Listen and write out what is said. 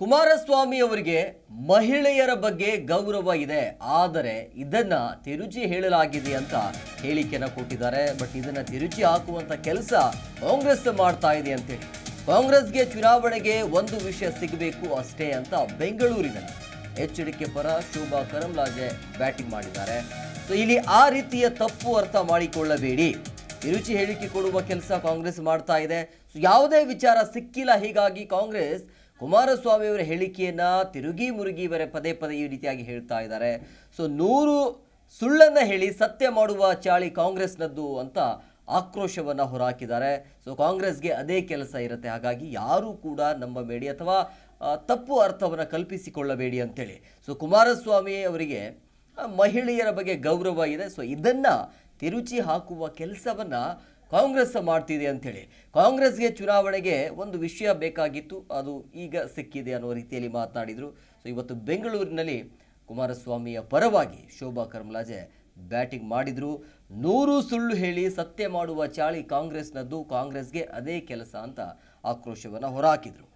ಕುಮಾರಸ್ವಾಮಿ ಅವರಿಗೆ ಮಹಿಳೆಯರ ಬಗ್ಗೆ ಗೌರವ ಇದೆ, ಆದರೆ ಇದನ್ನ ತಿರುಚಿ ಹೇಳಲಾಗಿದೆ ಅಂತ ಹೇಳಿಕೆನ ಕೊಟ್ಟಿದ್ದಾರೆ. ಬಟ್ ಇದನ್ನ ತಿರುಚಿ ಹಾಕುವಂತ ಕೆಲಸ ಕಾಂಗ್ರೆಸ್ ಮಾಡ್ತಾ ಇದೆ ಅಂತೇಳಿ. ಕಾಂಗ್ರೆಸ್ಗೆ ಚುನಾವಣೆಗೆ ಒಂದು ವಿಷಯ ಸಿಗಬೇಕು ಅಷ್ಟೇ ಅಂತ ಬೆಂಗಳೂರಿನಲ್ಲಿ ಎಚ್ಚರಿಕೆ ಪರ ಶೋಭಾ ಕರಂಲಾಜೆ ಬ್ಯಾಟಿಂಗ್ ಮಾಡಿದ್ದಾರೆ. ಸೊ, ಇಲ್ಲಿ ಆ ರೀತಿಯ ತಪ್ಪು ಅರ್ಥ ಮಾಡಿಕೊಳ್ಳಬೇಡಿ. ತಿರುಚಿ ಹೇಳಿಕೆ ಕೊಡುವ ಕೆಲಸ ಕಾಂಗ್ರೆಸ್ ಮಾಡ್ತಾ ಇದೆ. ಯಾವುದೇ ವಿಚಾರ ಸಿಕ್ಕಿಲ್ಲ, ಹೀಗಾಗಿ ಕಾಂಗ್ರೆಸ್ ಕುಮಾರಸ್ವಾಮಿ ಅವರ ಹೇಳಿಕೆಯನ್ನ ತಿರುಗಿ ಮುರುಗಿ ಬರೆ ಪದೇ ಪದೇ ಈ ರೀತಿಯಾಗಿ ಹೇಳ್ತಾ ಇದ್ದಾರೆ. ಸೊ ನೂರು ಸುಳ್ಳನ್ನು ಹೇಳಿ ಸತ್ಯ ಮಾಡುವ ಚಾಳಿ ಕಾಂಗ್ರೆಸ್ನದ್ದು ಅಂತ ಆಕ್ರೋಶವನ್ನು ಹೊರಹಾಕಿದ್ದಾರೆ ಸೊ ಕಾಂಗ್ರೆಸ್ಗೆ ಅದೇ ಕೆಲಸ ಇರುತ್ತೆ. ಹಾಗಾಗಿ ಯಾರೂ ಕೂಡ ನಂಬಬೇಡಿ ಅಥವಾ ತಪ್ಪು ಅರ್ಥವನ್ನು ಕಲ್ಪಿಸಿಕೊಳ್ಳಬೇಡಿ ಅಂತೇಳಿ. ಸೊ ಕುಮಾರಸ್ವಾಮಿ ಅವರಿಗೆ ಮಹಿಳೆಯರ ಬಗ್ಗೆ ಗೌರವ ಇದೆ. ಸೊ ಇದನ್ನು ತಿರುಚಿ ಹಾಕುವ ಕೆಲಸವನ್ನ ಕಾಂಗ್ರೆಸ್ ಮಾಡ್ತಿದೆ ಅಂಥೇಳಿ. ಕಾಂಗ್ರೆಸ್ಗೆ ಚುನಾವಣೆಗೆ ಒಂದು ವಿಷಯ ಬೇಕಾಗಿತ್ತು, ಅದು ಈಗ ಸಿಕ್ಕಿದೆ ಅನ್ನೋ ರೀತಿಯಲ್ಲಿ ಮಾತನಾಡಿದರು. ಸೊ, ಇವತ್ತು ಬೆಂಗಳೂರಿನಲ್ಲಿ ಕುಮಾರಸ್ವಾಮಿಯ ಪರವಾಗಿ ಶೋಭಾ ಕರ್ಮಲಾಜೆ ಬ್ಯಾಟಿಂಗ್ ಮಾಡಿದರು. ನೂರು ಸುಳ್ಳು ಹೇಳಿ ಸತ್ಯ ಮಾಡುವ ಚಾಳಿ ಕಾಂಗ್ರೆಸ್ನದ್ದು, ಕಾಂಗ್ರೆಸ್ಗೆ ಅದೇ ಕೆಲಸ ಅಂತ ಆಕ್ರೋಶವನ್ನು ಹೊರಹಾಕಿದ್ರು.